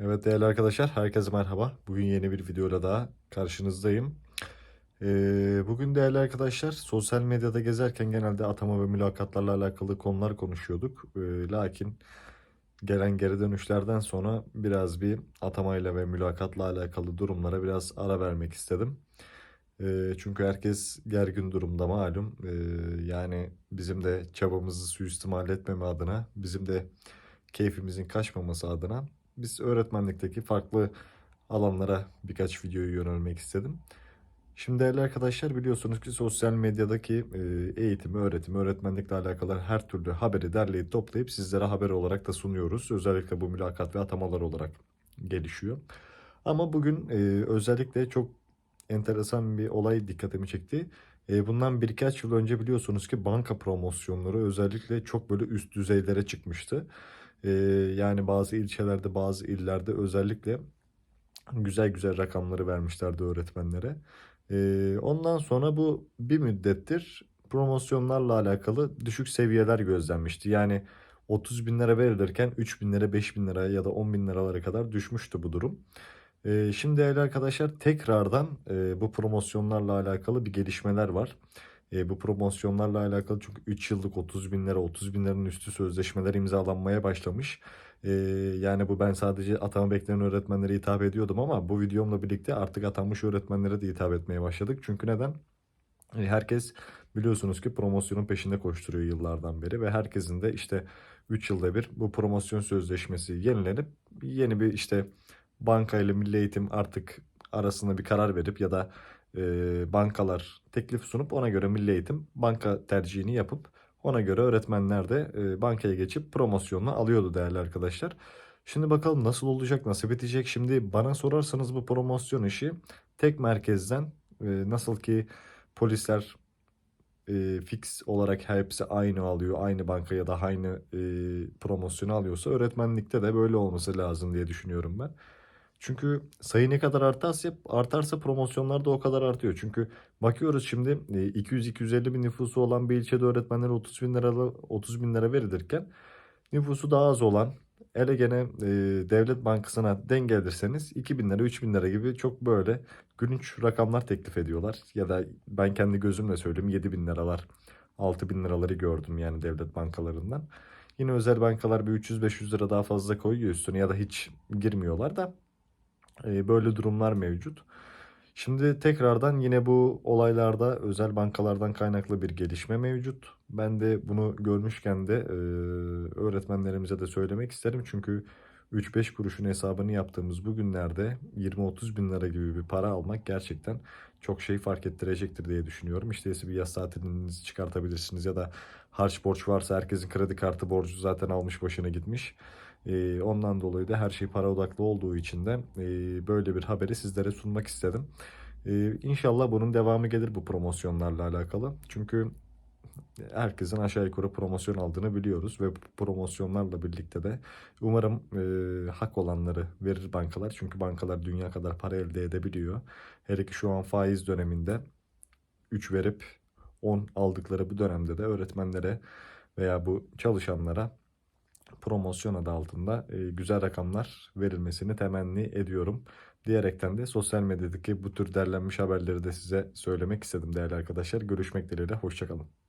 Evet değerli arkadaşlar, herkese merhaba. Bugün yeni bir videoyla daha karşınızdayım. Ee, bugün değerli arkadaşlar, sosyal medyada gezerken genelde atama ve mülakatlarla alakalı konular konuşuyorduk. Ee, lakin gelen geri dönüşlerden sonra biraz bir atamayla ve mülakatla alakalı durumlara biraz ara vermek istedim. Ee, çünkü herkes gergin durumda malum. Ee, yani bizim de çabamızı suistimal etmeme adına, bizim de keyfimizin kaçmaması adına biz öğretmenlikteki farklı alanlara birkaç videoyu yönelmek istedim. Şimdi değerli arkadaşlar biliyorsunuz ki sosyal medyadaki e, eğitimi, öğretimi, öğretmenlikle alakalı her türlü haberi derleyip toplayıp sizlere haber olarak da sunuyoruz. Özellikle bu mülakat ve atamalar olarak gelişiyor. Ama bugün e, özellikle çok enteresan bir olay dikkatimi çekti. E, bundan birkaç yıl önce biliyorsunuz ki banka promosyonları özellikle çok böyle üst düzeylere çıkmıştı. E, yani bazı ilçelerde, bazı illerde özellikle güzel güzel rakamları vermişlerdi öğretmenlere. E, ondan sonra bu bir müddettir promosyonlarla alakalı düşük seviyeler gözlenmişti. Yani 30 bin lira verilirken 3 bin lira, 5 bin lira ya da 10 bin liralara kadar düşmüştü bu durum. Ee, şimdi değerli arkadaşlar tekrardan e, bu promosyonlarla alakalı bir gelişmeler var. E, bu promosyonlarla alakalı çünkü 3 yıllık 30 bin lira 30 bin liranın üstü sözleşmeler imzalanmaya başlamış. E, yani bu ben sadece atama bekleyen öğretmenlere hitap ediyordum ama bu videomla birlikte artık atanmış öğretmenlere de hitap etmeye başladık. Çünkü neden? E, Herkes biliyorsunuz ki promosyonun peşinde koşturuyor yıllardan beri ve herkesin de işte 3 yılda bir bu promosyon sözleşmesi yenilenip yeni bir işte banka ile milli eğitim artık arasında bir karar verip ya da e, bankalar teklif sunup ona göre milli eğitim banka tercihini yapıp ona göre öğretmenler de e, bankaya geçip promosyonunu alıyordu değerli arkadaşlar. Şimdi bakalım nasıl olacak, nasıl bitecek. Şimdi bana sorarsanız bu promosyon işi tek merkezden e, nasıl ki polisler e, fix olarak hepsi aynı alıyor, aynı banka ya da aynı e, promosyonu alıyorsa öğretmenlikte de böyle olması lazım diye düşünüyorum ben. Çünkü sayı ne kadar artarsa, artarsa promosyonlar da o kadar artıyor. Çünkü bakıyoruz şimdi e, 200-250 bin nüfusu olan bir ilçede öğretmenlere 30 bin lira, 30 bin lira verilirken nüfusu daha az olan ele gene e, devlet bankasına dengelirseniz 2 bin lira 3 bin lira gibi çok böyle gülünç rakamlar teklif ediyorlar. Ya da ben kendi gözümle söyleyeyim 7 bin liralar 6 bin liraları gördüm yani devlet bankalarından. Yine özel bankalar bir 300-500 lira daha fazla koyuyor üstüne ya da hiç girmiyorlar da e, böyle durumlar mevcut. Şimdi tekrardan yine bu olaylarda özel bankalardan kaynaklı bir gelişme mevcut. Ben de bunu görmüşken de e, öğretmenlerimize de söylemek isterim. Çünkü 3-5 kuruşun hesabını yaptığımız bu günlerde 20-30 bin lira gibi bir para almak gerçekten çok şey fark ettirecektir diye düşünüyorum. İşte bir yaz tatilinizi çıkartabilirsiniz ya da harç borç varsa herkesin kredi kartı borcu zaten almış başına gitmiş. Ee, ondan dolayı da her şey para odaklı olduğu için de e, böyle bir haberi sizlere sunmak istedim. Ee, İnşallah bunun devamı gelir bu promosyonlarla alakalı. Çünkü herkesin aşağı yukarı promosyon aldığını biliyoruz ve promosyonlarla birlikte de umarım e, hak olanları verir bankalar. Çünkü bankalar dünya kadar para elde edebiliyor. Hele ki şu an faiz döneminde 3 verip 10 aldıkları bu dönemde de öğretmenlere veya bu çalışanlara promosyon adı altında e, güzel rakamlar verilmesini temenni ediyorum. Diyerekten de sosyal medyadaki bu tür derlenmiş haberleri de size söylemek istedim değerli arkadaşlar. Görüşmek dileğiyle, hoşçakalın.